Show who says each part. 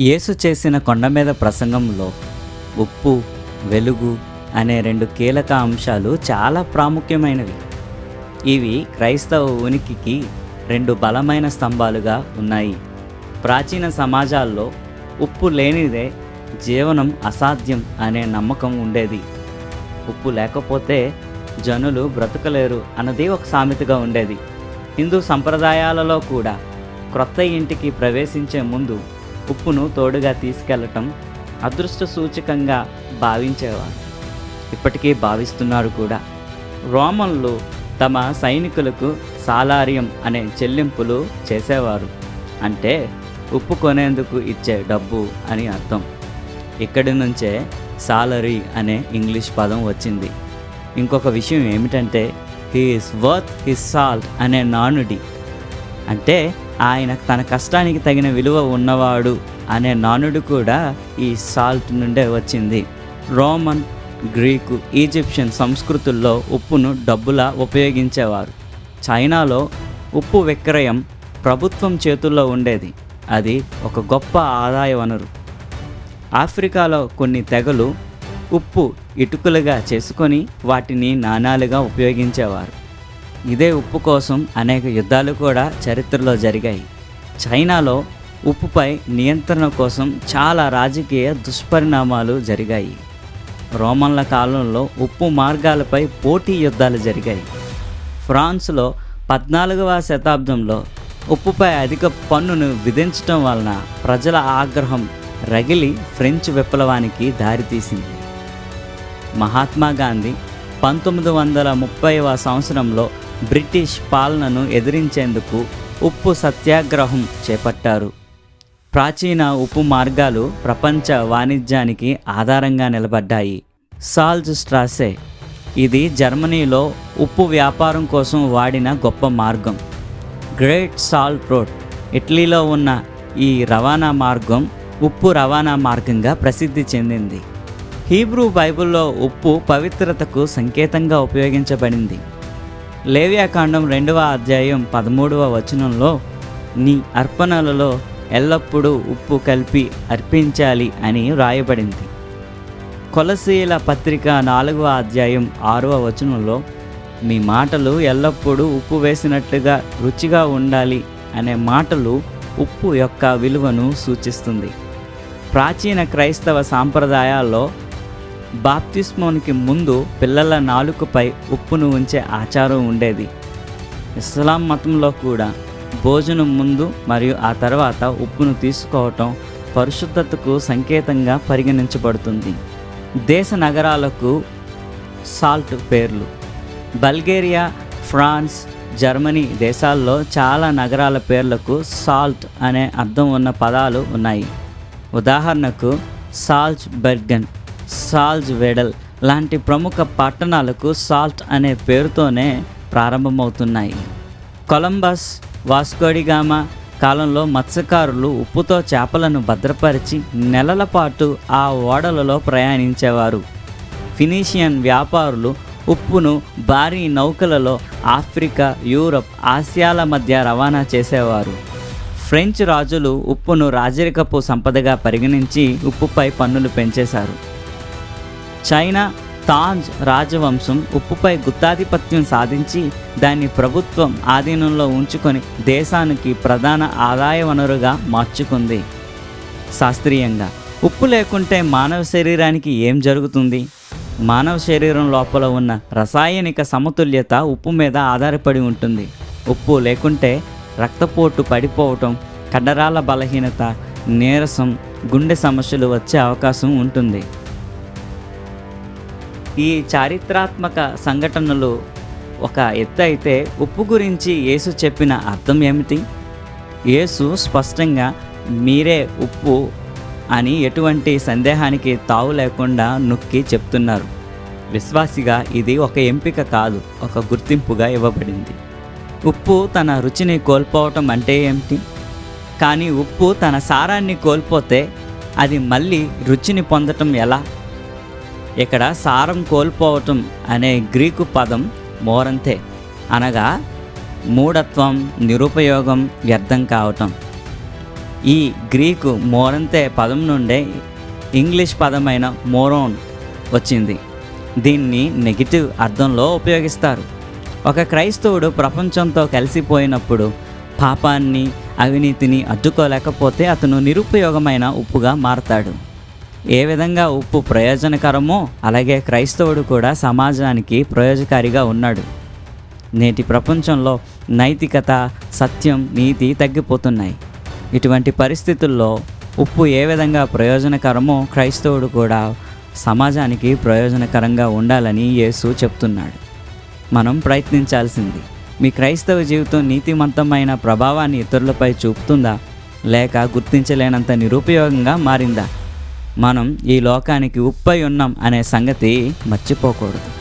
Speaker 1: యేసు చేసిన కొండ మీద ప్రసంగంలో ఉప్పు వెలుగు అనే రెండు కీలక అంశాలు చాలా ప్రాముఖ్యమైనవి. ఇవి క్రైస్తవ ఉనికికి రెండు బలమైన స్తంభాలుగా ఉన్నాయి. ప్రాచీన సమాజాల్లో ఉప్పు లేనిదే జీవనం అసాధ్యం అనే నమ్మకం ఉండేది. ఉప్పు లేకపోతే జనులు బ్రతకలేరు అన్నది ఒక సామెతగా ఉండేది. హిందూ సంప్రదాయాలలో కూడా క్రొత్త ఇంటికి ప్రవేశించే ముందు ఉప్పును తోడుగా తీసుకెళ్ళటం అదృష్ట సూచకంగా భావించేవారు. ఇప్పటికీ భావిస్తున్నారు కూడా. రోమన్లు తమ సైనికులకు సాలారియం అనే చెల్లింపులు చేసేవారు. అంటే ఉప్పు కొనేందుకు ఇచ్చే డబ్బు అని అర్థం. ఇక్కడి నుంచే సాలరీ అనే ఇంగ్లీష్ పదం వచ్చింది. ఇంకొక విషయం ఏమిటంటే he is worth his salt అనే నానుడి. అంటే ఆయన తన కష్టానికి తగిన విలువ ఉన్నవాడు అనే నానుడు కూడా ఈ సాల్ట్ నుండే వచ్చింది. రోమన్ గ్రీకు ఈజిప్షియన్ సంస్కృతుల్లో ఉప్పును డబ్బులా ఉపయోగించేవారు. చైనాలో ఉప్పు విక్రయం ప్రభుత్వం చేతుల్లో ఉండేది. అది ఒక గొప్ప ఆదాయ వనరు ఆఫ్రికాలో కొన్ని తెగలు ఉప్పు ఇటుకలుగా చేసుకొని వాటిని నాణాలుగా ఉపయోగించేవారు. ఇదే ఉప్పు కోసం అనేక యుద్ధాలు కూడా చరిత్రలో జరిగాయి. చైనాలో ఉప్పుపై నియంత్రణ కోసం చాలా రాజకీయ దుష్పరిణామాలు జరిగాయి. రోమన్ల కాలంలో ఉప్పు మార్గాలపై పోటీ యుద్ధాలు జరిగాయి. ఫ్రాన్స్లో పద్నాలుగవ శతాబ్దంలో ఉప్పుపై అధిక పన్నును విధించడం వలన ప్రజల ఆగ్రహం రగిలి ఫ్రెంచ్ విప్లవానికి దారితీసింది. మహాత్మా గాంధీ పంతొమ్మిది వందల ముప్పైవ సంవత్సరంలో బ్రిటిష్ పాలనను ఎదిరించేందుకు ఉప్పు సత్యాగ్రహం చేపట్టారు. ప్రాచీన ఉప్పు మార్గాలు ప్రపంచ వాణిజ్యానికి ఆధారంగా నిలబడ్డాయి. సాల్జ్ స్ట్రాసే ఇది జర్మనీలో ఉప్పు వ్యాపారం కోసం వాడిన గొప్ప మార్గం. గ్రేట్ సాల్ట్ రోడ్ ఇటలీలో ఉన్న ఈ రవాణా మార్గం ఉప్పు రవాణా మార్గంగా ప్రసిద్ధి చెందింది. హీబ్రూ బైబిల్లో ఉప్పు పవిత్రతకు సంకేతంగా ఉపయోగించబడింది. లేవ్యాకాండం రెండవ అధ్యాయం పదమూడవ వచనంలో నీ అర్పణలలో ఎల్లప్పుడూ ఉప్పు కలిపి అర్పించాలి అని వ్రాయబడింది. కొలసీల పత్రిక నాలుగవ అధ్యాయం ఆరవ వచనంలో మీ మాటలు ఎల్లప్పుడూ ఉప్పు వేసినట్లుగా రుచిగా ఉండాలి అనే మాటలు ఉప్పు యొక్క విలువను సూచిస్తుంది. ప్రాచీన క్రైస్తవ సాంప్రదాయాల్లో బాప్తిస్మోనికి ముందు పిల్లల నాలుకపై ఉప్పును ఉంచే ఆచారం ఉండేది. ఇస్లాం మతంలో కూడా భోజనం ముందు మరియు ఆ తర్వాత ఉప్పును తీసుకోవటం పరిశుద్ధతకు సంకేతంగా పరిగణించబడుతుంది. దేశ నగరాలకు సాల్ట్ పేర్లు. బల్గేరియా ఫ్రాన్స్ జర్మనీ దేశాల్లో చాలా నగరాల పేర్లకు సాల్ట్ అనే అర్థం ఉన్న పదాలు ఉన్నాయి. ఉదాహరణకు సాల్జ్ బెర్గన్ సాల్జ్ వెడల్ లాంటి ప్రముఖ పట్టణాలకు సాల్ట్ అనే పేరుతోనే ప్రారంభమవుతున్నాయి. కొలంబస్ వాస్కోడిగామా కాలంలో మత్స్యకారులు ఉప్పుతో చేపలను భద్రపరిచి నెలల పాటు ఆ ఓడలలో ప్రయాణించేవారు. ఫినీషియన్ వ్యాపారులు ఉప్పును భారీ నౌకలలో ఆఫ్రికా యూరప్ ఆసియాల మధ్య రవాణా చేసేవారు. ఫ్రెంచ్ రాజులు ఉప్పును రాజరికపు సంపదగా పరిగణించి ఉప్పుపై పన్నులు పెంచేశారు. చైనా తాంజ్ రాజవంశం ఉప్పుపై గుత్తాధిపత్యం సాధించి దాన్ని ప్రభుత్వం ఆధీనంలో ఉంచుకొని దేశానికి ప్రధాన ఆదాయ వనరుగా మార్చుకుంది. శాస్త్రీయంగా ఉప్పు లేకుంటే మానవ శరీరానికి ఏం జరుగుతుంది? మానవ శరీరం లోపల ఉన్న రసాయనిక సమతుల్యత ఉప్పు మీద ఆధారపడి ఉంటుంది. ఉప్పు లేకుంటే రక్తపోటు పడిపోవటం కండరాల బలహీనత నీరసం గుండె సమస్యలు వచ్చే అవకాశం ఉంటుంది. ఈ చారిత్రాత్మక సంఘటనలు ఒక ఎత్తు అయితే ఉప్పు గురించి యేసు చెప్పిన అర్థం ఏమిటి? యేసు స్పష్టంగా మీరే ఉప్పు అని ఎటువంటి సందేహానికి తావు లేకుండా నొక్కి చెప్తున్నారు. విశ్వాసిగా ఇది ఒక ఎంపిక కాదు ఒక గుర్తింపుగా ఇవ్వబడింది. ఉప్పు తన రుచిని కోల్పోవటం అంటే ఏమిటి? కానీ ఉప్పు తన సారాన్ని కోల్పోతే అది మళ్ళీ రుచిని పొందటం ఎలా? ఇక్కడ సారం కోల్పోవటం అనే గ్రీకు పదం మోరంతే. అనగా మూఢత్వం నిరుపయోగం వ్యర్థం కావటం. ఈ గ్రీకు మోరంతే పదం నుండే ఇంగ్లీష్ పదమైన మోరోన్ వచ్చింది. దీన్ని నెగిటివ్ అర్థంలో ఉపయోగిస్తారు. ఒక క్రైస్తవుడు ప్రపంచంతో కలిసిపోయినప్పుడు పాపాన్ని అవినీతిని అడ్డుకోలేకపోతే అతను నిరుపయోగమైన ఉప్పుగా మారతాడు. ఏ విధంగా ఉప్పు ప్రయోజనకరమో అలాగే క్రైస్తవుడు కూడా సమాజానికి ప్రయోజకారిగా ఉన్నాడు. నేటి ప్రపంచంలో నైతికత సత్యం నీతి తగ్గిపోతున్నాయి. ఇటువంటి పరిస్థితుల్లో ఉప్పు ఏ విధంగా ప్రయోజనకరమో క్రైస్తవుడు కూడా సమాజానికి ప్రయోజనకరంగా ఉండాలని యేసు చెప్తున్నాడు. మనం ప్రయత్నించాల్సింది మీ క్రైస్తవ జీవితం నీతిమంతమైన ప్రభావాన్ని ఇతరులపై చూపుతుందా? లేక గుర్తించలేనంత నిరుపయోగంగా మారిందా? మనం ఈ లోకానికి ఉప్పై ఉన్నాం అనే సంగతి మర్చిపోకూడదు.